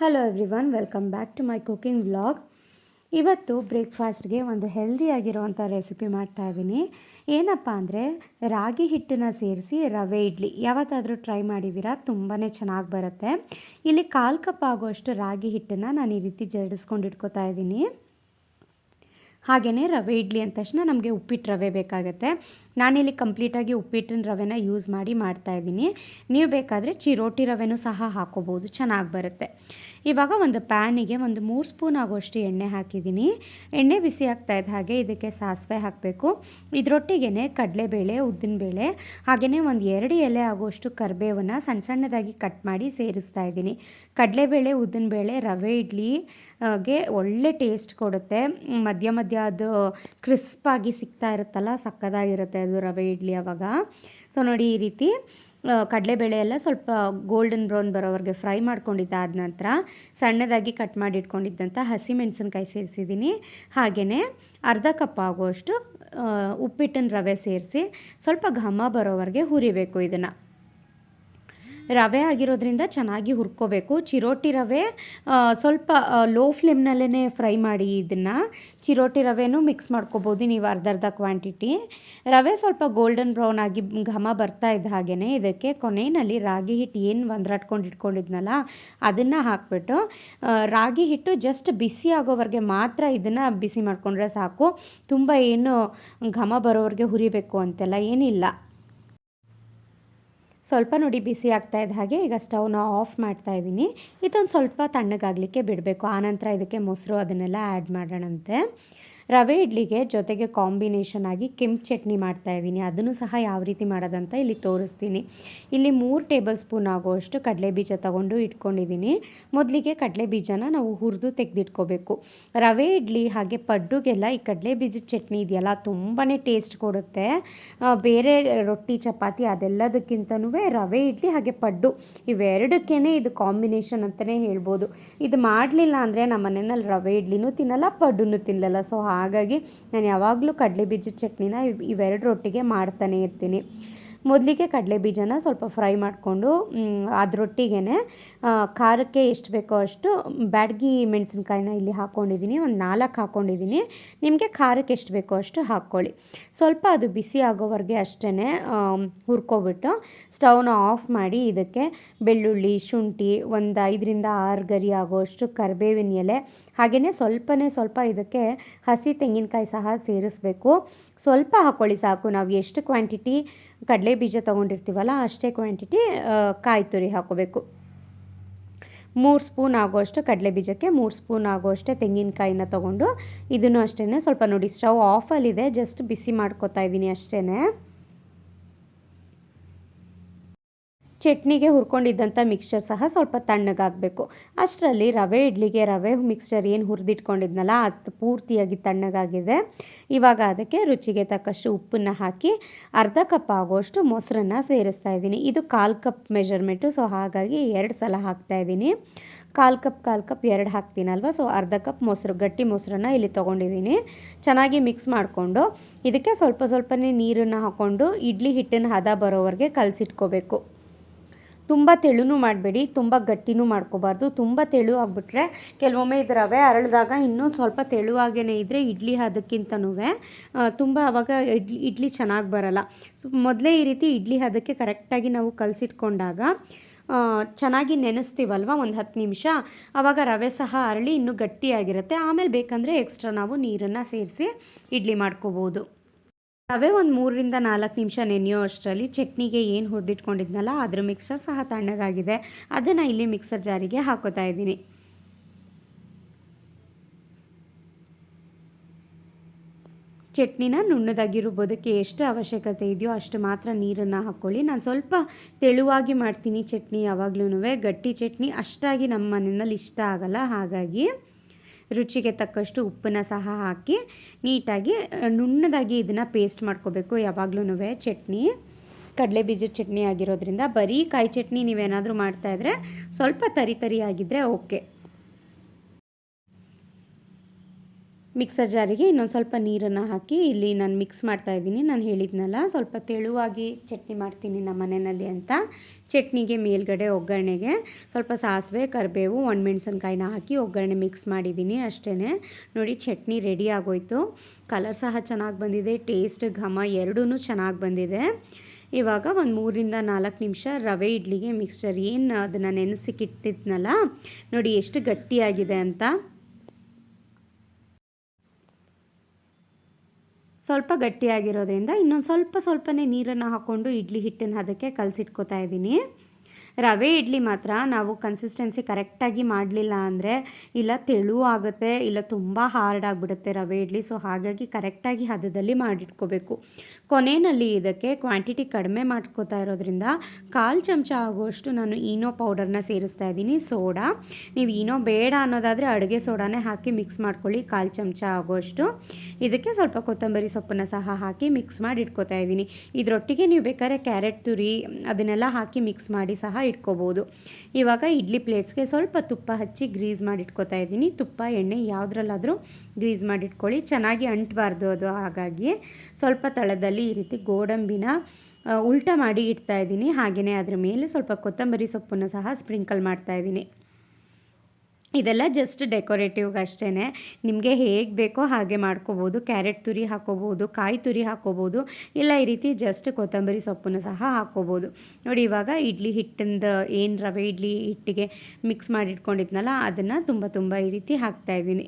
Hello everyone welcome back to my cooking vlog ಇವತ್ತು ಬ್ರೇಕ್ಫಾಸ್ಟ್ಗೆ ಒಂದು ಹೆಲ್ದಿಯಾಗಿರುವಂಥ ರೆಸಿಪಿ ಮಾಡ್ತಾ ಇದ್ದೀನಿ ಏನಪ್ಪ ಅಂದರೆ, ರಾಗಿ ಹಿಟ್ಟನ್ನ ಸೇರಿಸಿ ರವೆ ಇಡ್ಲಿ. ಯಾವತ್ತಾದರೂ ಟ್ರೈ ಮಾಡಿದ್ದೀರಾ ತುಂಬಾ ಚೆನ್ನಾಗಿ ಬರುತ್ತೆ. ಇಲ್ಲಿ ಕಾಲು ಕಪ್ ಆಗುವಷ್ಟು ರಾಗಿ ಹಿಟ್ಟನ್ನು ನಾನು ಈ ರೀತಿ ಜರಡಿಸ್ಕೊಂಡು ಇಟ್ಕೋತಾ ಇದ್ದೀನಿ ಹಾಗೆಯೇ ರವೆ ಇಡ್ಲಿ ಅಂದ ತಕ್ಷಣ ನಮಗೆ ಉಪ್ಪಿಟ್ಟು ರವೆ ಬೇಕಾಗುತ್ತೆ. ನಾನಿಲ್ಲಿ ಕಂಪ್ಲೀಟಾಗಿ ಉಪ್ಪಿಟ್ಟಿನ ರವೆನ ಯೂಸ್ ಮಾಡಿ ಮಾಡ್ತಾಯಿದ್ದೀನಿ ನೀವು ಬೇಕಾದರೆ ಚಿರೋಟಿ ರವೆನೂ ಸಹ ಹಾಕೋಬೋದು, ಚೆನ್ನಾಗಿ ಬರುತ್ತೆ. ಇವಾಗ ಒಂದು ಪ್ಯಾನಿಗೆ ಒಂದು ಮೂರು ಸ್ಪೂನ್ ಆಗೋಷ್ಟು ಎಣ್ಣೆ ಹಾಕಿದ್ದೀನಿ. ಎಣ್ಣೆ ಬಿಸಿ ಆಗ್ತಾ ಇದ್ದ ಹಾಗೆ ಇದಕ್ಕೆ ಸಾಸಿವೆ ಹಾಕಬೇಕು. ಇದರೊಟ್ಟಿಗೆ ಕಡಲೆಬೇಳೆ, ಉದ್ದಿನಬೇಳೆ ಹಾಗೆಯೇ ಒಂದು ಎರಡು ಎಲೆ ಆಗೋಷ್ಟು ಕರಿಬೇವನ್ನು ಸಣ್ಣ ಸಣ್ಣದಾಗಿ ಕಟ್ ಮಾಡಿ ಸೇರಿಸ್ತಾ ಇದ್ದೀನಿ. ಕಡಲೆಬೇಳೆ, ಉದ್ದಿನಬೇಳೆ, ರವೆ, ಇಡ್ಲಿ ಗೆ ಒಳ್ಳೆ ಟೇಸ್ಟ್ ಕೊಡುತ್ತೆ. ಮಧ್ಯ ಮಧ್ಯ ಅದು ಕ್ರಿಸ್ಪಾಗಿ ಸಿಗ್ತಾ ಇರುತ್ತಲ್ಲ, ಸಕ್ಕದಾಗಿರುತ್ತೆ ಅದು ರವೆ, ಇಡ್ಲಿ ಅವಾಗ. ಸೊ ನೋಡಿ ಈ ರೀತಿ ಕಡಲೆಬೇಳೆ ಎಲ್ಲ ಸ್ವಲ್ಪ ಗೋಲ್ಡನ್ ಬ್ರೌನ್ ಬರೋವರೆಗೆ ಫ್ರೈ ಮಾಡ್ಕೊಂಡಿದ್ದಾದ ನಂತರ ಸಣ್ಣದಾಗಿ ಕಟ್ ಮಾಡಿ ಇಟ್ಕೊಂಡಿದ್ದಂಥ ಹಸಿಮೆಣಸಿನ್ಕಾಯಿ ಸೇರಿಸಿದ್ದೀನಿ. ಹಾಗೆಯೇ ಅರ್ಧ ಕಪ್ ಆಗುವಷ್ಟು ಉಪ್ಪಿಟ್ಟಿನ ರವೆ ಸೇರಿಸಿ ಸ್ವಲ್ಪ ಘಮ ಬರೋವರೆಗೆ ಹುರಿಬೇಕು ಇದನ್ನು. ರವೆ ಆಗಿರೋದ್ರಿಂದ ಚೆನ್ನಾಗಿ ಹುರ್ಕೋಬೇಕು. ಚಿರೋಟಿ ರವೆ ಸ್ವಲ್ಪ ಲೋ ಫ್ಲೇಮ್ನಲ್ಲೇ ಫ್ರೈ ಮಾಡಿ ಇದನ್ನು. ಚಿರೋಟಿ ರವೆನೂ ಮಿಕ್ಸ್ ಮಾಡ್ಕೋಬೋದು ನೀವು ಅರ್ಧ ಅರ್ಧ ಕ್ವಾಂಟಿಟಿ. ರವೆ ಸ್ವಲ್ಪ ಗೋಲ್ಡನ್ ಬ್ರೌನ್ ಆಗಿ ಘಮ ಬರ್ತಾ ಇದ್ದ ಹಾಗೆಯೇ ಇದಕ್ಕೆ ಕೊನೆಯಲ್ಲಿ ರಾಗಿ ಹಿಟ್ಟು ಏನು ಒಂದ್ರಾಟ್ಕೊಂಡು ಇಟ್ಕೊಂಡಿದ್ನಲ್ಲ, ಅದನ್ನು ಹಾಕ್ಬಿಟ್ಟು ರಾಗಿ ಹಿಟ್ಟು ಜಸ್ಟ್ ಬಿಸಿ ಆಗೋವರೆಗೆ ಮಾತ್ರ ಇದನ್ನು ಬಿಸಿ ಮಾಡಿಕೊಂಡ್ರೆ ಸಾಕು. ತುಂಬ ಏನು ಘಮ ಬರೋವರೆಗೆ ಹುರಿಬೇಕು ಅಂತೆಲ್ಲ ಏನಿಲ್ಲ. ಸ್ವಲ್ಪ ನೋಡಿ ಬಿಸಿ ಆಗ್ತಾ ಇದ್ದ ಹಾಗೆ ಈಗ ಸ್ಟವ್ನ ಆಫ್ ಮಾಡ್ತಾ ಇದ್ದೀನಿ. ಇದೊಂದು ಸ್ವಲ್ಪ ತಣ್ಣಗಾಗಲಿಕ್ಕೆ ಬಿಡಬೇಕು. ಆನಂತರ ಇದಕ್ಕೆ ಮೊಸರು ಅದನ್ನೆಲ್ಲ ಆ್ಯಡ್ ಮಾಡೋಣಂತೆ. ರವೆ ಇಡ್ಲಿಗೆ ಜೊತೆಗೆ ಕಾಂಬಿನೇಷನ್ ಆಗಿ ಕೆಂಪು ಚಟ್ನಿ ಮಾಡ್ತಾ ಇದ್ದೀನಿ. ಅದನ್ನು ಸಹ ಯಾವ ರೀತಿ ಮಾಡೋದಂತ ಇಲ್ಲಿ ತೋರಿಸ್ತೀನಿ. ಇಲ್ಲಿ ಮೂರು ಟೇಬಲ್ ಸ್ಪೂನ್ ಆಗುವಷ್ಟು ಕಡಲೆ ಬೀಜ ತಗೊಂಡು ಇಟ್ಕೊಂಡಿದ್ದೀನಿ. ಮೊದಲಿಗೆ ಕಡಲೆ ಬೀಜನ ನಾವು ಹುರಿದು ತೆಗೆದಿಟ್ಕೋಬೇಕು. ರವೆ ಇಡ್ಲಿ ಹಾಗೆ ಪಡ್ಡುಗೆಲ್ಲ ಈ ಕಡಲೆ ಬೀಜದ ಚಟ್ನಿ ಇದೆಯಲ್ಲ ತುಂಬಾ ಟೇಸ್ಟ್ ಕೊಡುತ್ತೆ. ಬೇರೆ ರೊಟ್ಟಿ, ಚಪಾತಿ ಅದೆಲ್ಲದಕ್ಕಿಂತನೂ ರವೆ ಇಡ್ಲಿ ಹಾಗೆ ಪಡ್ಡು ಇವೆರಡಕ್ಕೇ ಇದು ಕಾಂಬಿನೇಷನ್ ಅಂತಲೇ ಹೇಳ್ಬೋದು. ಇದು ಮಾಡಲಿಲ್ಲ ಅಂದರೆ ನಮ್ಮ ಮನೆಯಲ್ಲಿ ರವೆ ಇಡ್ಲಿನೂ ತಿನ್ನಲ್ಲ, ಪಡ್ಡುನೂ ತಿನ್ನಲ್ಲ. ಸೊ ಹಾಗಾಗಿ ನಾನು ಯಾವಾಗಲೂ ಕಡಲೆ ಬೀಜದ ಚಟ್ನಿನ ಇವೆರಡು ರೊಟ್ಟಿಗೆ ಮಾಡ್ತಾನೆ ಇರ್ತೀನಿ. ಮೊದಲಿಗೆ ಕಡಲೆ ಬೀಜನ ಸ್ವಲ್ಪ ಫ್ರೈ ಮಾಡಿಕೊಂಡು ಅದರೊಟ್ಟಿಗೆ ಖಾರಕ್ಕೆ ಎಷ್ಟು ಬೇಕೋ ಅಷ್ಟು ಬ್ಯಾಡ್ಗಿ ಮೆಣಸಿನ್ಕಾಯಿನ ಇಲ್ಲಿ ಹಾಕ್ಕೊಂಡಿದ್ದೀನಿ ಒಂದು ನಾಲ್ಕು ಹಾಕ್ಕೊಂಡಿದ್ದೀನಿ ನಿಮಗೆ ಖಾರಕ್ಕೆ ಎಷ್ಟು ಬೇಕೋ ಅಷ್ಟು ಹಾಕ್ಕೊಳ್ಳಿ. ಸ್ವಲ್ಪ ಅದು ಬಿಸಿ ಆಗೋವರೆಗೆ ಅಷ್ಟೇ ಹುರ್ಕೊಬಿಟ್ಟು ಸ್ಟವ್ನ ಆಫ್ ಮಾಡಿ ಇದಕ್ಕೆ ಬೆಳ್ಳುಳ್ಳಿ, ಶುಂಠಿ, ಒಂದು ಐದರಿಂದ ಆರು ಗರಿ ಆಗೋಷ್ಟು ಕರಿಬೇವಿನ ಎಲೆ ಹಾಗೆಯೇ ಸ್ವಲ್ಪನೇ ಸ್ವಲ್ಪ ಇದಕ್ಕೆ ಹಸಿ ತೆಂಗಿನಕಾಯಿ ಸಹ ಸೇರಿಸ್ಬೇಕು. ಸ್ವಲ್ಪ ಹಾಕ್ಕೊಳ್ಳಿ ಸಾಕು. ನಾವು ಎಷ್ಟು ಕ್ವಾಂಟಿಟಿ ಕಡಲೆ ಬೀಜ ತೊಗೊಂಡಿರ್ತೀವಲ್ಲ ಅಷ್ಟೇ ಕ್ವಾಂಟಿಟಿ ಕಾಯಿ ತುರಿ ಹಾಕೋಬೇಕು. ಮೂರು ಸ್ಪೂನ್ ಆಗೋಷ್ಟು ಕಡಲೆ ಬೀಜಕ್ಕೆ ಮೂರು ಸ್ಪೂನ್ ಆಗೋಷ್ಟೇ ತೆಂಗಿನಕಾಯಿನ ತೊಗೊಂಡು ಇದನ್ನು ಅಷ್ಟೇ ಸ್ವಲ್ಪ ನೋಡಿ ಸ್ಟವ್ ಆಫಲ್ಲಿದೆ ಜಸ್ಟ್ ಬಿಸಿ ಮಾಡ್ಕೊತಾ ಇದ್ದೀನಿ ಅಷ್ಟೇ ಚಟ್ನಿಗೆ ಹುರ್ಕೊಂಡಿದ್ದಂಥ ಮಿಕ್ಸ್ಚರ್ ಸಹ ಸ್ವಲ್ಪ ತಣ್ಣಗಾಗಬೇಕು. ಅಷ್ಟರಲ್ಲಿ ರವೆ ಇಡ್ಲಿಗೆ ರವೆ ಮಿಕ್ಸ್ಚರ್ ಏನು ಹುರಿದಿಟ್ಕೊಂಡಿದ್ನಲ್ಲ, ಅದು ಪೂರ್ತಿಯಾಗಿ ತಣ್ಣಗಾಗಿದೆ. ಇವಾಗ ಅದಕ್ಕೆ ರುಚಿಗೆ ತಕ್ಕಷ್ಟು ಉಪ್ಪನ್ನು ಹಾಕಿ ಅರ್ಧ ಕಪ್ ಆಗೋಷ್ಟು ಮೊಸರನ್ನು ಸೇರಿಸ್ತಾ ಇದ್ದೀನಿ. ಇದು ಕಾಲು ಕಪ್ ಮೆಜರ್ಮೆಂಟು ಸೊ ಹಾಗಾಗಿ ಎರಡು ಸಲ ಹಾಕ್ತಾ ಇದ್ದೀನಿ. ಕಾಲು ಕಪ್ ಕಾಲು ಕಪ್ ಎರಡು ಹಾಕ್ತೀನಲ್ವ? ಸೊ ಅರ್ಧ ಕಪ್ ಮೊಸರು, ಗಟ್ಟಿ ಮೊಸರನ್ನ ಇಲ್ಲಿ ತೊಗೊಂಡಿದ್ದೀನಿ. ಚೆನ್ನಾಗಿ ಮಿಕ್ಸ್ ಮಾಡಿಕೊಂಡು ಇದಕ್ಕೆ ಸ್ವಲ್ಪ ಸ್ವಲ್ಪನೇ ನೀರನ್ನು ಹಾಕ್ಕೊಂಡು ಇಡ್ಲಿ ಹಿಟ್ಟನ್ನು ಹದ ಬರೋವರೆಗೆ ಕಲಸಿಟ್ಕೋಬೇಕು. ತುಂಬ ತೆಳುನೂ ಮಾಡಬೇಡಿ, ತುಂಬ ಗಟ್ಟಿನೂ ಮಾಡ್ಕೋಬಾರ್ದು. ತುಂಬ ತೆಳು ಆಗಿಬಿಟ್ರೆ ಕೆಲವೊಮ್ಮೆ ಇದು ರವೆ ಅರಳಿದಾಗ ಇನ್ನೂ ಸ್ವಲ್ಪ ತೆಳುವಾಗೇ ಇದ್ದರೆ ಇಡ್ಲಿ ಹದಕ್ಕಿಂತನೂ ತುಂಬ ಅವಾಗ ಇಡ್ಲಿ ಇಡ್ಲಿ ಚೆನ್ನಾಗಿ ಬರಲ್ಲ. ಸೊ, ಮೊದಲೇ ಈ ರೀತಿ ಇಡ್ಲಿ ಹದಕ್ಕೆ ಕರೆಕ್ಟಾಗಿ ನಾವು ಕಲಸಿಟ್ಕೊಂಡಾಗ ಚೆನ್ನಾಗಿ ನೆನೆಸ್ತೀವಲ್ವ ಒಂದು ಹತ್ತು ನಿಮಿಷ? ಆವಾಗ ರವೆ ಸಹ ಅರಳಿ ಇನ್ನೂ ಗಟ್ಟಿಯಾಗಿರುತ್ತೆ. ಆಮೇಲೆ ಬೇಕಂದರೆ ಎಕ್ಸ್ಟ್ರಾ ನಾವು ನೀರನ್ನು ಸೇರಿಸಿ ಇಡ್ಲಿ ಮಾಡ್ಕೋಬೋದು. ರವೆ ಒಂದು ಮೂರರಿಂದ ನಾಲ್ಕು ನಿಮಿಷ ನೆನೆಯೋ ಅಷ್ಟರಲ್ಲಿ ಚಟ್ನಿಗೆ ಏನು ಹುರಿದಿಟ್ಕೊಂಡಿದ್ನಲ್ಲ, ಅದ್ರ ಮಿಕ್ಸರ್ ಸಹ ತಣ್ಣಗಾಗಿದೆ. ಅದನ್ನು ಇಲ್ಲಿ ಮಿಕ್ಸರ್ ಜಾರಿಗೆ ಹಾಕೋತಾ ಇದ್ದೀನಿ. ಚಟ್ನಿನ ನುಣ್ಣದಾಗಿ ರುಬ್ಬೋದಕ್ಕೆ ಎಷ್ಟು ಅವಶ್ಯಕತೆ ಇದೆಯೋ ಅಷ್ಟು ಮಾತ್ರ ನೀರನ್ನು ಹಾಕ್ಕೊಳ್ಳಿ ನಾನು ಸ್ವಲ್ಪ ತೆಳುವಾಗಿ ಮಾಡ್ತೀನಿ ಚಟ್ನಿ ಯಾವಾಗ್ಲೂ ಗಟ್ಟಿ ಚಟ್ನಿ ಅಷ್ಟಾಗಿ ನಮ್ಮ ಮನೆಯಲ್ಲಿ ಇಷ್ಟ ಆಗಲ್ಲ. ಹಾಗಾಗಿ ರುಚಿಗೆ ತಕ್ಕಷ್ಟು ಉಪ್ಪನ್ನು ಸಹ ಹಾಕಿ ನೀಟಾಗಿ ನುಣ್ಣದಾಗಿ ಇದನ್ನು ಪೇಸ್ಟ್ ಮಾಡ್ಕೋಬೇಕು ಯಾವಾಗ್ಲೂ ಚಟ್ನಿ ಕಡಲೆ ಬೀಜದ ಚಟ್ನಿ ಆಗಿರೋದ್ರಿಂದ ಬರೀ ಕಾಯಿ ಚಟ್ನಿ ನೀವೇನಾದರೂ ಮಾಡ್ತಾಯಿದ್ರೆ ಸ್ವಲ್ಪ ತರಿ ತರಿ ಆಗಿದ್ದರೆ ಓಕೆ. ಮಿಕ್ಸರ್ ಜಾರಿಗೆ ಇನ್ನೊಂದು ಸ್ವಲ್ಪ ನೀರನ್ನು ಹಾಕಿ ಇಲ್ಲಿ ನಾನು ಮಿಕ್ಸ್ ಮಾಡ್ತಾ ಇದ್ದೀನಿ. ನಾನು ಹೇಳಿದ್ನಲ್ಲ, ಸ್ವಲ್ಪ ತೆಳುವಾಗಿ ಚಟ್ನಿ ಮಾಡ್ತೀನಿ ನಮ್ಮ ಮನೆಯಲ್ಲಿ ಅಂತ. ಚಟ್ನಿಗೆ ಮೇಲ್ಗಡೆ ಒಗ್ಗರಣೆಗೆ ಸ್ವಲ್ಪ ಸಾಸಿವೆ, ಕರಿಬೇವು, ಒಣಮೆಣ್ಸಿನ್ಕಾಯಿನ ಹಾಕಿ ಒಗ್ಗರಣೆ ಮಿಕ್ಸ್ ಮಾಡಿದ್ದೀನಿ ಅಷ್ಟೇ ನೋಡಿ, ಚಟ್ನಿ ರೆಡಿ ಆಗೋಯ್ತು. ಕಲರ್ ಸಹ ಚೆನ್ನಾಗಿ ಬಂದಿದೆ, ಟೇಸ್ಟ್, ಘಮ ಎರಡೂ ಚೆನ್ನಾಗಿ ಬಂದಿದೆ. ಇವಾಗ ಒಂದು ಮೂರಿಂದ ನಾಲ್ಕು ನಿಮಿಷ ರವೆ ಇಡ್ಲಿಗೆ ಮಿಕ್ಸ್ಚರ್. ಏನು ಅದನ್ನು ನೆನೆಸಿಕ್ಕಿಟ್ಟಿದ್ನಲ್ಲ ನೋಡಿ ಎಷ್ಟು ಗಟ್ಟಿಯಾಗಿದೆ ಅಂತ. ಸ್ವಲ್ಪ ಗಟ್ಟಿಯಾಗಿರೋದ್ರಿಂದ ಇನ್ನೊಂದು ಸ್ವಲ್ಪ ಸ್ವಲ್ಪನೇ ನೀರನ್ನು ಹಾಕ್ಕೊಂಡು ಇಡ್ಲಿ ಹಿಟ್ಟನ್ನು ಅದಕ್ಕೆ ಕಲಸಿಟ್ಕೋತಾ ಇದ್ದೀನಿ. ರವೆ ಇಡ್ಲಿ ಮಾತ್ರ ನಾವು ಕನ್ಸಿಸ್ಟೆನ್ಸಿ ಕರೆಕ್ಟಾಗಿ ಮಾಡಲಿಲ್ಲ ಅಂದರೆ ಇಲ್ಲ ತೆಳು ಆಗುತ್ತೆ, ಇಲ್ಲ ತುಂಬ ಹಾರ್ಡ್ ಆಗಿಬಿಡುತ್ತೆ ರವೆ ಇಡ್ಲಿ. ಸೊ ಹಾಗಾಗಿ ಕರೆಕ್ಟಾಗಿ ಹದದಲ್ಲಿ ಮಾಡಿಟ್ಕೋಬೇಕು. ಕೊನೆಯಲ್ಲಿ ಇದಕ್ಕೆ ಕ್ವಾಂಟಿಟಿ ಕಡಿಮೆ ಮಾಡ್ಕೋತಾ ಇರೋದ್ರಿಂದ ಕಾಲು ಚಮಚ ಆಗುವಷ್ಟು ನಾನು ಈನೋ ಪೌಡರ್ನ ಸೇರಿಸ್ತಾ ಇದ್ದೀನಿ, ಸೋಡಾ. ನೀವು ಈನೋ ಬೇಡ ಅನ್ನೋದಾದರೆ ಅಡುಗೆ ಸೋಡಾನೇ ಹಾಕಿ ಮಿಕ್ಸ್ ಮಾಡ್ಕೊಳ್ಳಿ, ಕಾಲು ಚಮಚ ಆಗುವಷ್ಟು ಇದಕ್ಕೆ ಸ್ವಲ್ಪ ಕೊತ್ತಂಬರಿ ಸೊಪ್ಪನ್ನು ಸಹ ಹಾಕಿ ಮಿಕ್ಸ್ ಮಾಡಿ ಇಟ್ಕೋತಾ ಇದ್ದೀನಿ. ಇದರೊಟ್ಟಿಗೆ ನೀವು ಬೇಕಾದ್ರೆ ಕ್ಯಾರೆಟ್ ತುರಿ ಅದನ್ನೆಲ್ಲ ಹಾಕಿ ಮಿಕ್ಸ್ ಮಾಡಿ ಸಹ ಇಟ್ಕೋಬೋದು. ಇವಾಗ ಇಡ್ಲಿ ಪ್ಲೇಟ್ಸ್ಗೆ ಸ್ವಲ್ಪ ತುಪ್ಪ ಹಚ್ಚಿ ಗ್ರೀಸ್ ಮಾಡಿ ಇಟ್ಕೋತಾ ಇದ್ದೀನಿ. ತುಪ್ಪ, ಎಣ್ಣೆ ಯಾವುದ್ರಲ್ಲಾದರೂ ಗ್ರೀಸ್ ಮಾಡಿ ಇಟ್ಕೊಳ್ಳಿ. ಚೆನ್ನಾಗಿ ಅಂಟಬಾರ್ದು ಅದು ಹಾಗಾಗಿ ಸ್ವಲ್ಪ ತಳದಲ್ಲಿ ಈ ರೀತಿ ಗೋಡಂಬಿನ ಉಲ್ಟ ಮಾಡಿ ಇಡ್ತಾ ಇದ್ದೀನಿ. ಹಾಗೆಯೇ ಅದರ ಮೇಲೆ ಸ್ವಲ್ಪ ಕೊತ್ತಂಬರಿ ಸೊಪ್ಪನ್ನು ಸಹ ಸ್ಪ್ರಿಂಕಲ್ ಮಾಡ್ತಾ ಇದ್ದೀನಿ. ಇದೆಲ್ಲ ಜಸ್ಟ್ ಡೆಕೋರೇಟಿವ್ಗೆ ಅಷ್ಟೇ ನಿಮಗೆ ಹೇಗೆ ಬೇಕೋ ಹಾಗೆ ಮಾಡ್ಕೋಬೋದು. ಕ್ಯಾರೆಟ್ ತುರಿ ಹಾಕೋಬೋದು, ಕಾಯಿ ತುರಿ ಹಾಕೋಬೋದು. ಇಲ್ಲ, ಈ ರೀತಿ ಜಸ್ಟ್ ಕೊತ್ತಂಬರಿ ಸೊಪ್ಪನ್ನು ಸಹ ಹಾಕೋಬೋದು. ನೋಡಿ, ಇವಾಗ ಇಡ್ಲಿ ಹಿಟ್ಟಿಂದ ಏನು ರವೆ ಇಡ್ಲಿ ಹಿಟ್ಟಿಗೆ ಮಿಕ್ಸ್ ಮಾಡಿ ಇಟ್ಕೊಂಡಿದ್ನಲ್ಲ ಅದನ್ನು ತುಂಬ ತುಂಬ ಈ ರೀತಿ ಹಾಕ್ತಾಯಿದ್ದೀನಿ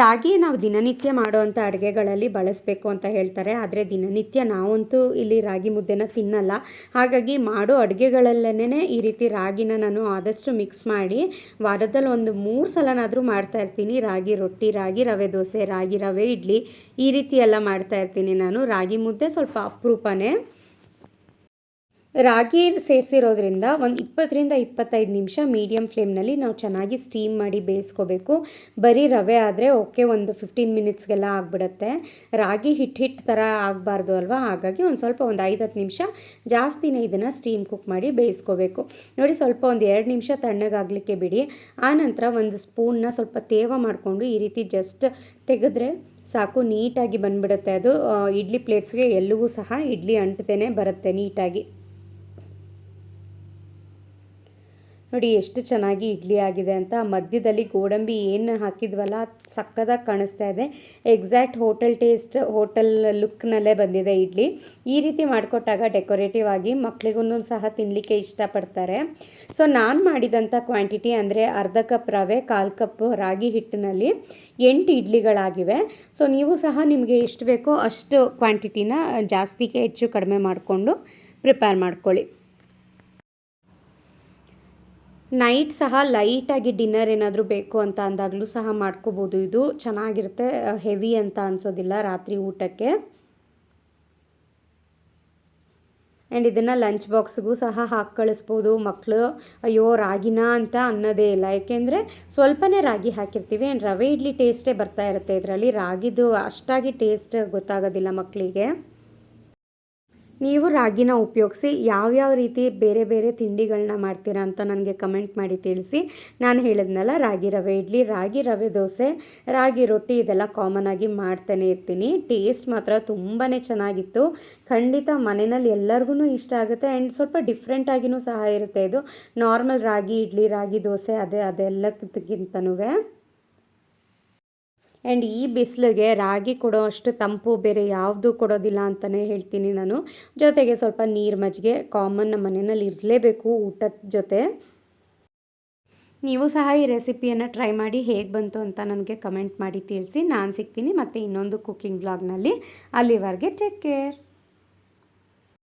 ರಾಗಿ ನಾವು ದಿನನಿತ್ಯ ಮಾಡುವಂಥ ಅಡುಗೆಗಳಲ್ಲಿ ಬಳಸಬೇಕು ಅಂತ ಹೇಳ್ತಾರೆ. ಆದರೆ ದಿನನಿತ್ಯ ನಾವಂತೂ ಇಲ್ಲಿ ರಾಗಿ ಮುದ್ದೆನ ತಿನ್ನಲ್ಲ. ಹಾಗಾಗಿ ಮಾಡೋ ಅಡುಗೆಗಳಲ್ಲೇ ಈ ರೀತಿ ರಾಗಿನ ನಾನು ಆದಷ್ಟು ಮಿಕ್ಸ್ ಮಾಡಿ ವಾರದಲ್ಲಿ ಒಂದು ಮೂರು ಸಲನಾದರೂ ಮಾಡ್ತಾ ಇರ್ತೀನಿ. ರಾಗಿ ರೊಟ್ಟಿ, ರಾಗಿ ರವೆ ದೋಸೆ, ರಾಗಿ ರವೆ ಇಡ್ಲಿ ಈ ರೀತಿ ಎಲ್ಲ ಮಾಡ್ತಾ ಇರ್ತೀನಿ ನಾನು. ರಾಗಿ ಮುದ್ದೆ ಸ್ವಲ್ಪ ಅಪರೂಪನೇ. ರಾಗಿ ಸೇರಿಸಿರೋದ್ರಿಂದ ಒಂದು ಇಪ್ಪತ್ತರಿಂದ ಇಪ್ಪತ್ತೈದು ನಿಮಿಷ ಮೀಡಿಯಮ್ ಫ್ಲೇಮ್ನಲ್ಲಿ ನಾವು ಚೆನ್ನಾಗಿ ಸ್ಟೀಮ್ ಮಾಡಿ ಬೇಯಿಸ್ಕೋಬೇಕು. ಬರೀ ರವೆ ಆದರೆ ಓಕೆ ಒಂದು ಫಿಫ್ಟೀನ್ ಮಿನಿಟ್ಸ್ಗೆಲ್ಲ ಆಗಿಬಿಡುತ್ತೆ. ರಾಗಿ ಹಿಟ್ಟು ಹಿಟ್ಟು ಥರ ಆಗಬಾರ್ದು ಅಲ್ವಾ? ಹಾಗಾಗಿ ಒಂದು ಸ್ವಲ್ಪ ಒಂದು ಐದು ಹತ್ತು ನಿಮಿಷ ಜಾಸ್ತಿನೇ ಇದನ್ನು ಸ್ಟೀಮ್ ಕುಕ್ ಮಾಡಿ ಬೇಯಿಸ್ಕೋಬೇಕು. ನೋಡಿ ಸ್ವಲ್ಪ ಒಂದು ಎರಡು ನಿಮಿಷ ತಣ್ಣಗಾಗಲಿಕ್ಕೆ ಬಿಡಿ. ಆನಂತರ ಒಂದು ಸ್ಪೂನ್ನ ಸ್ವಲ್ಪ ತೇವ ಮಾಡಿಕೊಂಡು ಈ ರೀತಿ ಜಸ್ಟ್ ತೆಗೆದ್ರೆ ಸಾಕು, ನೀಟಾಗಿ ಬಂದುಬಿಡುತ್ತೆ. ಅದು ಇಡ್ಲಿ ಪ್ಲೇಟ್ಸ್ಗೆ ಎಲ್ಲವೂ ಸಹ ಇಡ್ಲಿ ಅಂಟುತ್ತೇನೆ ಬರುತ್ತೆ ನೀಟಾಗಿ. ನೋಡಿ, ಎಷ್ಟು ಚೆನ್ನಾಗಿ ಇಡ್ಲಿ ಆಗಿದೆ ಅಂತ. ಮಧ್ಯದಲ್ಲಿ ಗೋಡಂಬಿ ಏನು ಹಾಕಿದ್ವಲ್ಲ, ಸಕ್ಕದಾಗಿ ಕಾಣಿಸ್ತಾ ಇದೆ. ಎಕ್ಸಾಕ್ಟ್ ಹೋಟೆಲ್ ಟೇಸ್ಟ್ ಹೋಟೆಲ್ ಲುಕ್ನಲ್ಲೇ ಬಂದಿದೆ ಇಡ್ಲಿ. ಈ ರೀತಿ ಮಾಡಿಕೊಟ್ಟಾಗ ಡೆಕೋರೇಟಿವ್ ಆಗಿ ಮಕ್ಳಿಗೂ ಸಹ ತಿನ್ನಲಿಕ್ಕೆ ಇಷ್ಟಪಡ್ತಾರೆ. ಸೊ ನಾನು ಮಾಡಿದಂಥ ಕ್ವಾಂಟಿಟಿ ಅಂದರೆ ಅರ್ಧ ಕಪ್ ರವೆ, ಕಾಲು ಕಪ್ ರಾಗಿ ಹಿಟ್ಟಿನಲ್ಲಿ ಎಂಟು ಇಡ್ಲಿಗಳಾಗಿವೆ. ಸೊ ನೀವು ಸಹ ನಿಮಗೆ ಎಷ್ಟು ಬೇಕೋ ಅಷ್ಟು ಕ್ವಾಂಟಿಟಿನ ಜಾಸ್ತಿಗೆ ಹೆಚ್ಚು ಕಡಿಮೆ ಮಾಡಿಕೊಂಡು ಪ್ರಿಪೇರ್ ಮಾಡ್ಕೊಳ್ಳಿ. ನೈಟ್ ಸಹ ಲೈಟಾಗಿ ಡಿನ್ನರ್ ಏನಾದರೂ ಬೇಕು ಅಂತ ಅಂದಾಗಲೂ ಸಹ ಮಾಡ್ಕೋಬೋದು. ಇದು ಚೆನ್ನಾಗಿರುತ್ತೆ ಹೆವಿ ಅಂತ ಅನಿಸೋದಿಲ್ಲ ರಾತ್ರಿ ಊಟಕ್ಕೆ. ಆ್ಯಂಡ್ ಇದನ್ನು ಲಂಚ್ ಬಾಕ್ಸ್ಗೂ ಸಹ ಹಾಕಿ ಕಳಿಸ್ಬೋದು ಮಕ್ಕಳು ಅಯ್ಯೋ, ರಾಗಿನ ಅಂತ ಅನ್ನೋದೇ ಇಲ್ಲ. ಯಾಕೆಂದರೆ ಸ್ವಲ್ಪನೇ ರಾಗಿ ಹಾಕಿರ್ತೀವಿ ಆ್ಯಂಡ್ ರವೆ ಇಡ್ಲಿ ಟೇಸ್ಟೇ ಬರ್ತಾ ಇರುತ್ತೆ ಇದರಲ್ಲಿ. ರಾಗಿದು ಅಷ್ಟಾಗಿ ಟೇಸ್ಟ್ ಗೊತ್ತಾಗೋದಿಲ್ಲ ಮಕ್ಕಳಿಗೆ ನೀವು ರಾಗಿನ ಉಪಯೋಗಿಸಿ ಯಾವ್ಯಾವ ರೀತಿ ಬೇರೆ ಬೇರೆ ತಿಂಡಿಗಳನ್ನ ಮಾಡ್ತೀರಾ ಅಂತ ನನಗೆ ಕಮೆಂಟ್ ಮಾಡಿ ತಿಳಿಸಿ. ನಾನು ಹೇಳಿದ್ನಲ್ಲ, ರಾಗಿ ರವೆ ಇಡ್ಲಿ, ರಾಗಿ ರವೆ ದೋಸೆ, ರಾಗಿ ರೊಟ್ಟಿ ಇದೆಲ್ಲ ಕಾಮನ್ ಆಗಿ ಮಾಡ್ತಾನೆ ಇರ್ತೀನಿ. ಟೇಸ್ಟ್ ಮಾತ್ರ ತುಂಬಾ ಚೆನ್ನಾಗಿತ್ತು. ಖಂಡಿತ ಮನೆಯಲ್ಲಿ ಎಲ್ಲರಿಗೂ ಇಷ್ಟ ಆಗುತ್ತೆ. ಆ್ಯಂಡ್ ಸ್ವಲ್ಪ ಡಿಫ್ರೆಂಟಾಗಿಯೂ ಸಹ ಇರುತ್ತೆ ಇದು. ನಾರ್ಮಲ್ ರಾಗಿ ಇಡ್ಲಿ, ರಾಗಿ ದೋಸೆ, ಅದೇ ಅದೆಲ್ಲಕ್ಕಿಂತನೂ ಆ್ಯಂಡ್ ಈ ಬಿಸಿಲಿಗೆ ರಾಗಿ ಕೊಡೋ ಅಷ್ಟು ತಂಪು ಬೇರೆ ಯಾವುದು ಕೊಡೋದಿಲ್ಲ ಅಂತಲೇ ಹೇಳ್ತೀನಿ ನಾನು. ಜೊತೆಗೆ ಸ್ವಲ್ಪ ನೀರು ಮಜ್ಜಿಗೆ ಕಾಮನ್ ನಮ್ಮ ಮನೆಯಲ್ಲಿ ಇರಲೇಬೇಕು ಊಟದ ಜೊತೆ. ನೀವು ಸಹ ಈ ರೆಸಿಪಿಯನ್ನು ಟ್ರೈ ಮಾಡಿ ಹೇಗೆ ಬಂತು ಅಂತ ನನಗೆ ಕಮೆಂಟ್ ಮಾಡಿ ತಿಳಿಸಿ. ನಾನು ಸಿಗ್ತೀನಿ ಮತ್ತು ಇನ್ನೊಂದು ಕುಕ್ಕಿಂಗ್ ಬ್ಲಾಗ್ನಲ್ಲಿ ಅಲ್ಲಿವರೆಗೆ ಟೇಕ್ ಕೇರ್